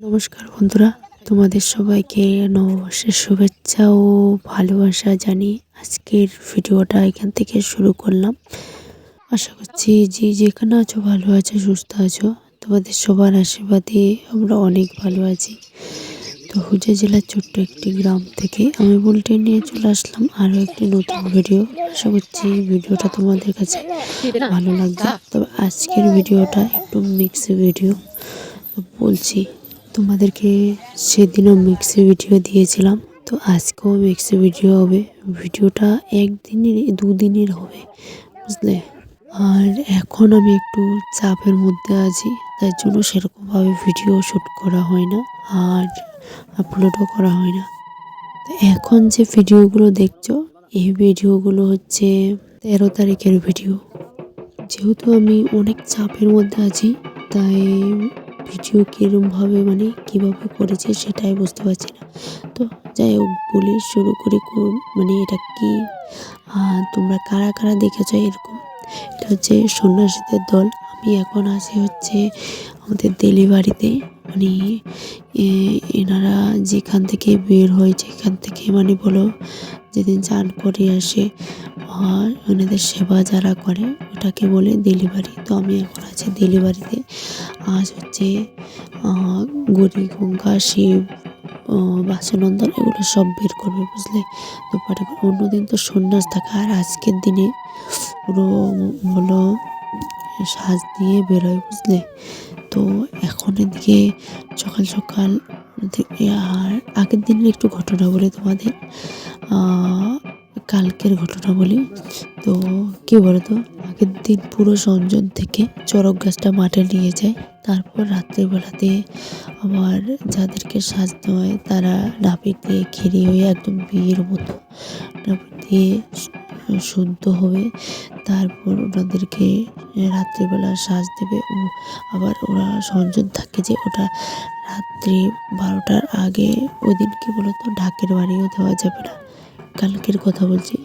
নমস্কার বন্ধুরা, তোমাদের সবাইকে নববর্ষের শুভেচ্ছা ও ভালোবাসা জানিয়ে আজকের ভিডিওটা এখান থেকে শুরু করলাম। আশা করছি যে যেখানে আছো ভালো আছো, সুস্থ আছো, তোমাদের সবার আশীর্বাদে আমরা অনেক ভালো আছি। তো হুজা জেলার ছোট্ট একটি গ্রাম থেকে আমি বলটে নিয়ে চলে আসলাম আরও একটি নতুন ভিডিও। আশা করছি ভিডিওটা তোমাদের কাছে ভালো লাগবে। তবে আজকের ভিডিওটা একটু মিক্স ভিডিও বলছি তোমাদেরকে সেদিনও মিক্সি ভিডিও দিয়েছিলাম। তো আজকেও মিক্সি ভিডিও হবে। ভিডিওটা একদিনের, দুদিনের হবে, বুঝলে? আর এখন আমি একটু চাপের মধ্যে আছি, তার জন্য সেরকমভাবে ভিডিও শ্যুট করা হয় না, আর আপলোডও করা হয় না। তো এখন যে ভিডিওগুলো দেখছ, এই ভিডিওগুলো হচ্ছে তেরো তারিখের ভিডিও যেহেতু আমি অনেক চাপের মধ্যে আছি, তাই ভিডিও কীরমভাবে মানে কীভাবে করেছে সেটাই বুঝতে পারছি না। তো যাই হোক, বলে শুরু করি মানে এটা কি? তোমরা কারা কারা দেখেছ এরকম? এটা হচ্ছে সন্ন্যাসীদের দল। আমি এখন আছি হচ্ছে আমাদের ডেলিভারিতে মানে এনারা যেখান থেকে বের হয়, যেখান থেকে মানে বলো যেদিন চান করে আসে ওনাদের সেবা যারা করে, ওটাকে বলে ডেলিভারি তো আমি এখন আছি ডেলিভারিতে আজ হচ্ছে গৌরী, গঙ্গা, শিব বাসনন্দন, এগুলো সব বের করবে, বুঝলে? তো অন্যদিন তো সন্ন্যাস থাকে। আর আজকের দিনে পুরো হলো সাজ দিয়ে বেরোয়, বুঝলে? তো এখন এদিকে সকাল সকাল আর আগের দিনের একটু ঘটনা বলি তোমাদের। কালকের ঘটনা বলি। তো কি বলতো? আগের দিন পুরো সঞ্জন থেকে চড়ক গাছটা মাঠে নিয়ে যায়। তারপর রাত্রিবেলাতে আবার যাদেরকে সাজতে হয় তারা নাপিত দিয়ে ঘিরে হয়ে একদম বিয়ের মতো নাপিত দিয়ে শুদ্ধ হবে। তারপর ওনাদেরকে রাত্রিবেলা সাজ দেবে। ও আবার ওরা সঞ্জন থাকে যে ওটা রাত্রি বারোটার আগে ওই দিন কি বলতো ঢাকের বাড়িও দেওয়া যাবে না। কালকের কথা বলছি।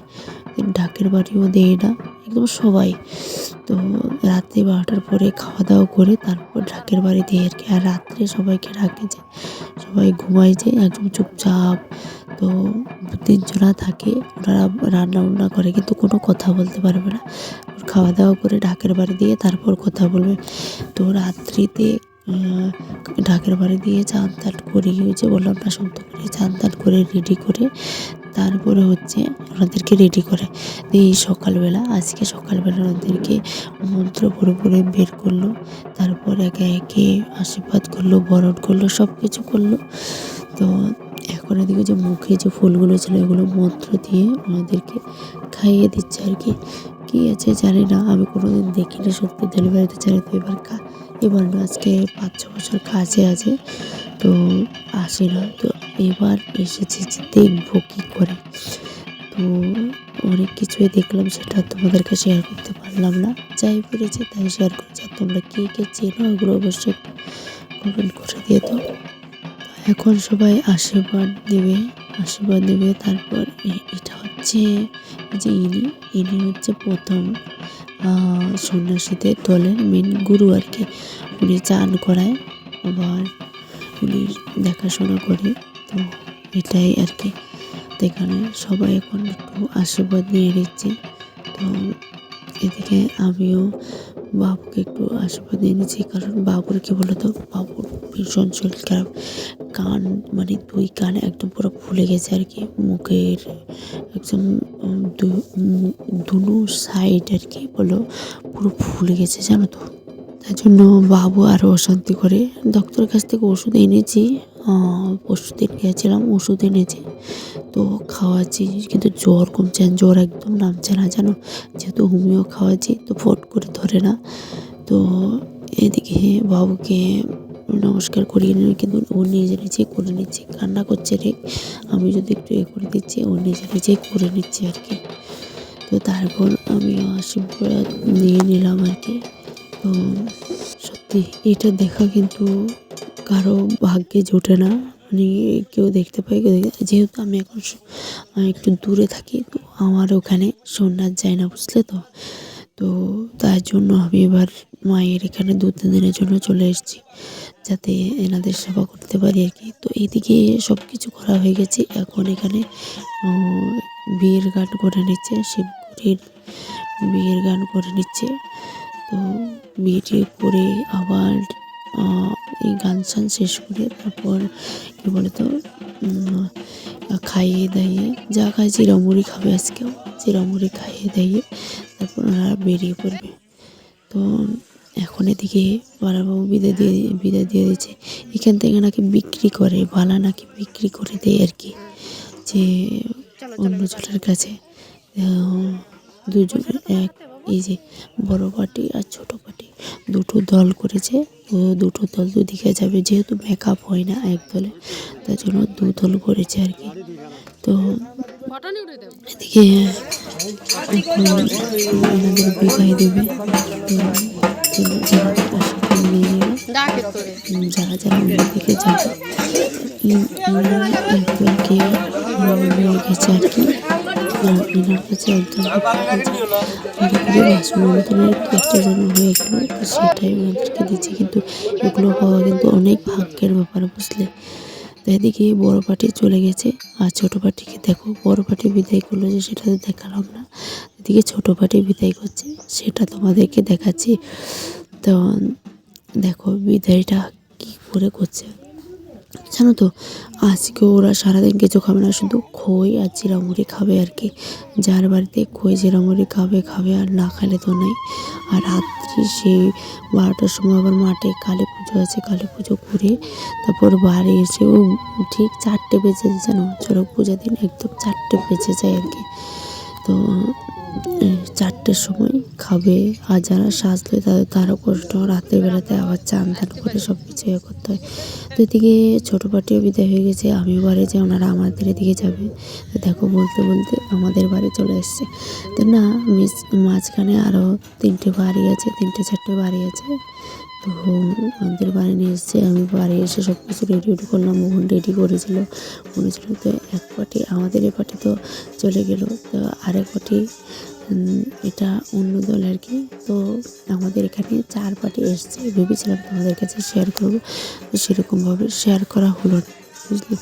ঢাকের বাড়িও দেয় না। একদম সবাই। তো রাত্রি বারোটার পরে খাওয়া দাওয়া করে তারপর ঢাকের বাড়ি দিয়ে আর কি। আর রাত্রে সবাইকে ডাকে যে সবাই ঘুমায় যে, একদম চুপচাপ। তো তিনজনা থাকে ওনারা রান্না বান্না করে কিন্তু কোনো কথা বলতে পারবে না। খাওয়া দাওয়া করে ঢাকের বাড়ি দিয়ে তারপর কথা বলবে। তো রাত্রিতে ঢাকের বাড়ি দিয়ে চান টান করে ওই যে বললাম না, শুনতে করে চান টান করে রেডি করে তারপরে হচ্ছে ওনাদেরকে রেডি করে এই সকালবেলা, আজকে সকালবেলা ওনাদেরকে মন্ত্র পড়ে পড়ে বের করল, তারপর একে একে আশীর্বাদ করল, বরণ করল সব কিছু করল। তো এখন এদিকে যে মুখে যে ফুলগুলো ছিল এগুলো মন্ত্র দিয়ে ওনাদেরকে খাইয়ে দিচ্ছে আর কি। কী আছে জানি না, আমি কোনোদিন দেখিনি সত্যি, ডেলিভারিতে জানি তো এবার কা এবার না, আজকে পাঁচ ছ বছর কাছে আছে, তো আসে না, তো এবার এসেছি যে দেখব কী করে। তো অনেক কিছুই দেখলাম, সেটা তোমাদেরকে শেয়ার করতে পারলাম না। যাই পেরেছি তাই শেয়ার করেছি। তোমরা কে কে চেনো ওগুলো অবশ্যই কমেন্ট করে দিয়ে তো এখন সবাই আশীর্বাদ দেবে আশীর্বাদ দেবে তারপর এটা হচ্ছে যে ইনি ইনি হচ্ছে প্রথম সন্ন্যাসীদের দলের মেন গুরু আর কি। উনি চান করায়, আবার উনি দেখাশোনা করে। তো এটাই আর কি। তো এখানে সবাই এখন একটু আশীর্বাদ নিয়ে নিচ্ছে। তো এদিকে আমিও বাবুকে একটু আশীর্বাদ নিয়ে নিচ্ছি, কারণ বাবুর কি বলতো, বাবুর ভীষণ শরীর খারাপ। কান মানে দুই কান একদম পুরো ফুলে গেছে আর কি, মুখের একদম দুনো সাইড আর কি বলো, পুরো ফুলে গেছে জানো তো। তার জন্য বাবু আরও অশান্তি করে। ডক্টরের কাছ থেকে ওষুধ এনেছি। আহ, পরশু গিয়েছিলাম ওষুধ এনেছে। তো খাওয়াচ্ছি কিন্তু জ্বর কমছে না, জ্বর একদম নামছে না জানো? যেহেতু হোমিও খাওয়াচ্ছি তো ফট করে ধরে না। তো এদিকে বাবুকে নমস্কার করিয়ে নিল কিন্তু ও নিজে নিজে করে নিচ্ছে কান্না করছে রে। আমি যদি একটু এ করে দিচ্ছি ও নিজে নিজেই করে নিচ্ছে আর কি। তো তারপর আমি আশীর্বাদ নিয়ে নিলাম আর কি। তো সত্যি এটা দেখা কিন্তু কারও ভাগ্যে জোটে না। মানে কেউ দেখতে পায়, কেউ দেখতে যেহেতু আমি এখন আমি একটু দূরে থাকি, তো আমার ওখানে সন্ন্যাস যায় না বুঝলে তো। তো তার জন্য আমি এবার মায়ের এখানে দু, তিন দিনের জন্য চলে এসেছি, যাতে এনাদের সেবা করতে পারি আর কি। তো এইদিকে সব কিছু করা হয়ে গেছে। এখন এখানে বিয়ের গান করে নিচ্ছে, শিবগুড়ির বিয়ের গান করে নিচ্ছে। তো বিয়েটি করে আবার এই গান শান শেষ করে তারপর কী বলে তো খাইয়ে দাইয়ে যা খায় চিরামুড়ি খাবে আজকেও চিরামুড়ি খাইয়ে দাইয়ে তারপর ওরা বেরিয়ে পড়বে। তো এখন এদিকে বালাবাবু বিদায় দিয়ে বিদায় দিয়ে দিচ্ছে এখান থেকে নাকি বিক্রি করে বালা নাকি বিক্রি করে দেয় আর কি। যে অন্য জনের কাছে দুজন এক এই যে বড় পার্টি আর ছোট পার্টি দুটো দল করেছে তো দুটো দল দুদিকে যাবে যেহেতু মেকআপ হয় না এক দলে তার জন্য দু দল করেছে আর কি তো এদিকে এনাদের বিদায় দেবে তো যারা যারা যারা যাবে নিয়ে গেছে আর কি সেটাই দিচ্ছে কিন্তু এগুলো পাওয়া কিন্তু অনেক ভাগ্যের ব্যাপার বুঝলে এদিকে বড় পার্টি চলে গেছে আর ছোট পার্টিকে দেখো বড় পার্টি বিদায় করল যে সেটা তো দেখালাম না এদিকে ছোট পার্টি বিদায় করছে সেটা তোমাদেরকে দেখাচ্ছি তো দেখো বিদায়টা কী করে করছে জানো তো, আজকে ওরা সারাদিন কিছু খাবে না, শুধু খই আর চিরামুড়ি খাবে আর কি। যার বাড়িতে খই, চিরামুড়ি খাবে খাবে আর না খেলে তো নেই। আর রাত্রি সেই বারোটার সময় আবার মাঠে কালী পুজো আছে, কালী পুজো করে তারপর বাড়ি এসেও ঠিক চারটে বেজে জানো? চড়ক পূজা দিন একদম চারটে বেজে যায় আর কি। তো চারটের সময় খাবে। আর যারা সাজলে তাদের তারও কষ্ট, রাতের বেলাতে আবার চান করে সব ইয়ে করতে হয়। তো এদিকে ছোটো পাটিও বিদায় হয়ে গেছে। আমি বাড়ি যে ওনারা আমাদের এদিকে যাবে। দেখো, বলতে বলতে আমাদের বাড়ি চলে এসছে। তো না, মিস, মাঝখানে আরও তিনটে বাড়ি আছে, তিনটে চারটে বাড়ি আছে। তো আমাদের বাড়ি নিয়ে এসছে। আমি বাড়ি এসে সব কিছু রেডি রেডি করলাম। মোহন রেডি করেছিল। করেছিল তো এক পার্টি, আমাদের এই পার্টি তো চলে গেল। তো আরেক পার্টি এটা অন্য দল আর কি। তো আমাদের এখানে চার পার্টি এসছে। ভেবেছিলাম তোমাদের কাছে শেয়ার করব। সেরকমভাবে শেয়ার করা হলো না, বুঝলি?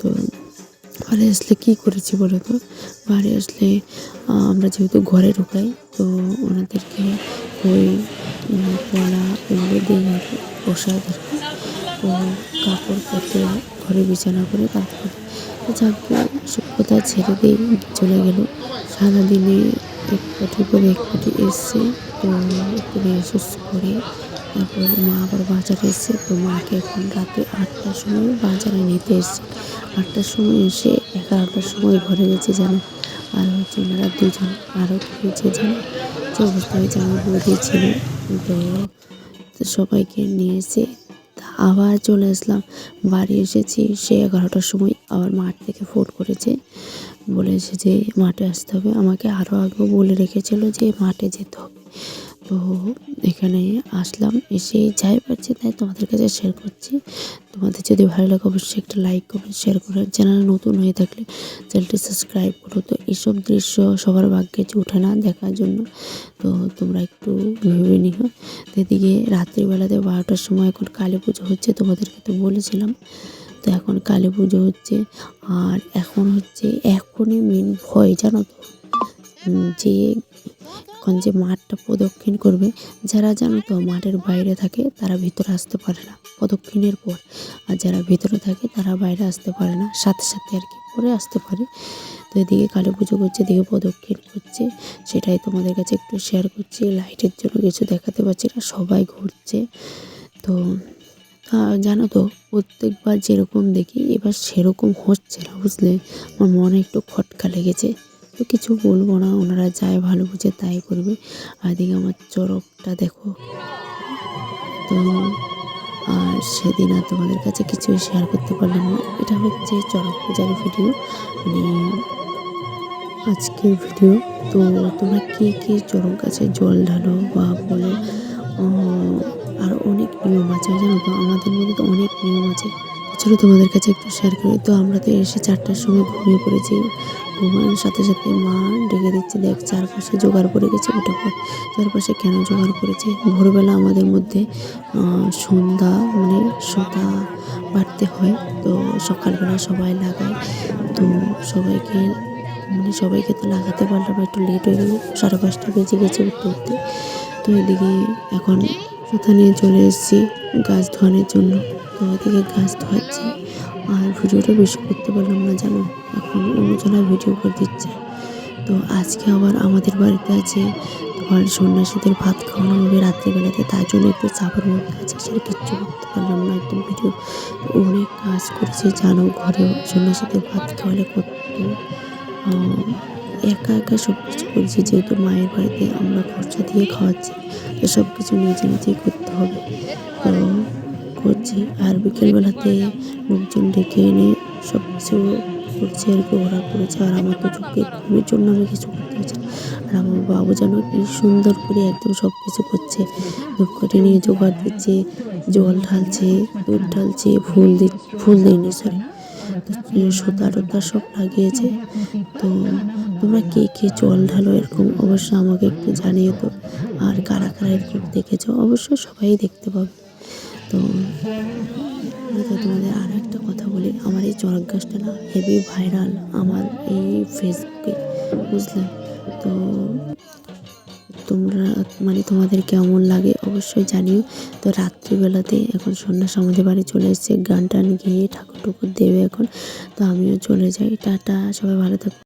তো বাড়ি আসলে কী করেছি বলো তো? বাড়ি আসলে আমরা যেহেতু ঘরে ঢুকাই, তো ওনাদেরকে ওই কলা এগুলো দিয়ে কি প্রসাদ ও কাপড় পরতে ঘরে বিছানা করে তারপর যাক সব কথা ছেড়ে দিয়ে চলে গেল। সারাদিনে এক করে এক পাটি এসছে তো একটু রেসুস করে তারপর মা আবার বাজারে এসছে, তো মাকে এখন রাতে আটটার সময় বাজারে নিতে এসছে। আটটার সময় এসে এগারোটার সময় ঘরে গেছে জানো আর হচ্ছে ওনারা দুজন, আরও কি হয়েছে জানো যে অবস্থা হয়েছে আমার বৌদি ছিল। তো সবাইকে নিয়ে এসে আবার চলে আসলাম। বাড়ি এসেছি সে এগারোটার সময় আবার মাঠ থেকে ফোন করেছে। বলেছে যে মাঠে আসতে হবে। আমাকে আরও আগেও বলে রেখেছিল যে মাঠে যেতে হবে। তো এখানে আসলাম, এসে যাই পারছি তাই তোমাদের কাছে শেয়ার করছি। তোমাদের যদি ভালো লাগে অবশ্যই একটা লাইক কমেন্ট শেয়ার করো। চ্যানেল নতুন হয়ে থাকলে চ্যানেলটি সাবস্ক্রাইব করো। তো এইসব দৃশ্য সবার ভাগ্যে ওঠে না দেখার জন্য। তো তোমরা একটু ভেবে নিও। এদিকে রাত্রিবেলাতে বারোটার সময় এখন কালী পুজো হচ্ছে তোমাদেরকে তো বলেছিলাম। তো এখন কালী পুজো হচ্ছে। আর এখন হচ্ছে, এখনই মেন ভয় জানো তো? যে এখন যে মাঠটা প্রদক্ষিণ করবে, যারা জানো তো মাঠের বাইরে থাকে, তারা ভিতরে আসতে পারে না প্রদক্ষিণের পর। আর যারা ভিতরে থাকে, তারা বাইরে আসতে পারে না, সাথে সাথে আর কি পরে আসতে পারে। তো এদিকে কালী পুজো করছে, এদিকে প্রদক্ষিণ করছে। সেটাই তোমাদের কাছে একটু শেয়ার করছি। লাইটের জন্য কিছু দেখাতে পারছি না, সবাই ঘুরছে। তো জানো তো, প্রত্যেকবার যেরকম দেখি, এবার সেরকম হচ্ছে না, বুঝলে? আমার মনে একটু খটকা লেগেছে। তো কিছু বলব না, ওনারা যাই ভালো বুঝে তাই করবে। আর আমার চরকটা দেখো। তো আর সেদিন আর তোমাদের কাছে কিছু শেয়ার করতে পারলাম না। এটা হচ্ছে চড়ক পূজার ভিডিও মানে আজকের ভিডিও তো তোমরা কে কে চরক গাছে জল ঢালো বা বলো আহ, আর অনেক নিয়ম আছে জানো তো? আমাদের মধ্যে তো অনেক নিয়ম আছে। চলো তোমাদের কাছে একটু শেয়ার করি। তো আমরা তো এসে চারটার সময় ঘুমিয়ে পড়েছি। ঘুমানোর সাথে সাথে মা ডেকে দিচ্ছে দেখ চারপাশে জোগাড় করে গেছে ওটা চারপাশে কেন জোগাড় করেছে? ভোরবেলা আমাদের মধ্যে সন্ধ্যা মানে সন্ধ্যা বাড়তে হয়। তো সকালবেলা সবাই লাগায়। তো সবাইকে মানে সবাইকে তো লাগাতে পারলাম একটু লেট হয়ে গেল। সাড়ে পাঁচটা বেজে গেছে উঠতে উঠতে। তো এদিকে এখন কোথা নিয়ে চলে এসেছি গাছ ধোয়ানোর জন্য। তো এদিকে গাছ ধোয়াচ্ছি। আর ভিডিওটা বেশি করতে পারলাম না জানো? এখন অন্যজনা ভিডিও করে দিচ্ছে। তো আজকে আবার আমাদের বাড়িতে আছে তোমার সন্ন্যাসীদের ভাত খাওয়ানো হবে রাত্রিবেলাতে। তার জন্য একটু চাপের মধ্যে আছে সেটা কিচ্ছু করতে পারলাম না একদম ভিডিও। অনেক কাজ করেছে জানো ঘরে সন্ন্যাসীদের ভাত খাওয়ালে আহ, একা একা সব কিছু করেছি, যেহেতু মায়ের বাড়িতে আমরা খরচা দিয়ে খাওয়াচ্ছি, তো সব কিছু নিজে নিজেই করতে হবে। তো করছি, আর বিকেলবেলাতে লোকজন ডেকে এনে সব কিছু করছে আর কি, ওরা করেছে। আর আমার তো চোখে ঘুমের জন্য আমি কিছু করতে না। আর আমার বাবু যেন কি সুন্দর করে একদম সব কিছু করছে। ধূপকাঠি নিয়ে জোগাড় দিচ্ছে, জল ঢালছে, দুধ ঢালছে, ফুল দি, ফুল দেয়নি সরি সুতা টুতা সব লাগিয়েছে। তো তোমরা কে কে জল ঢালো এরকম? অবশ্যই আমাকে একটু জানিয়ে তো আর কারা কারা এরকম দেখেছ? অবশ্যই সবাই দেখতে পাবে। তো তো তোমাদের আর একটা কথা বলি। আমার এই চরক গাছটা না হেভি ভাইরাল আমার এই ফেসবুকে বুঝলে? তো, তোমরা মানে তোমাদের কেমন লাগে অবশ্যই জানিও। তো রাত্রিবেলাতে এখন সন্ধ্যা আমাদের বাড়ি চলে এসেছে। গান টান গিয়ে ঠাকুর টুকুর দেবে এখন। তো আমিও চলে যাই। টাটা, সবাই ভালো থাকো।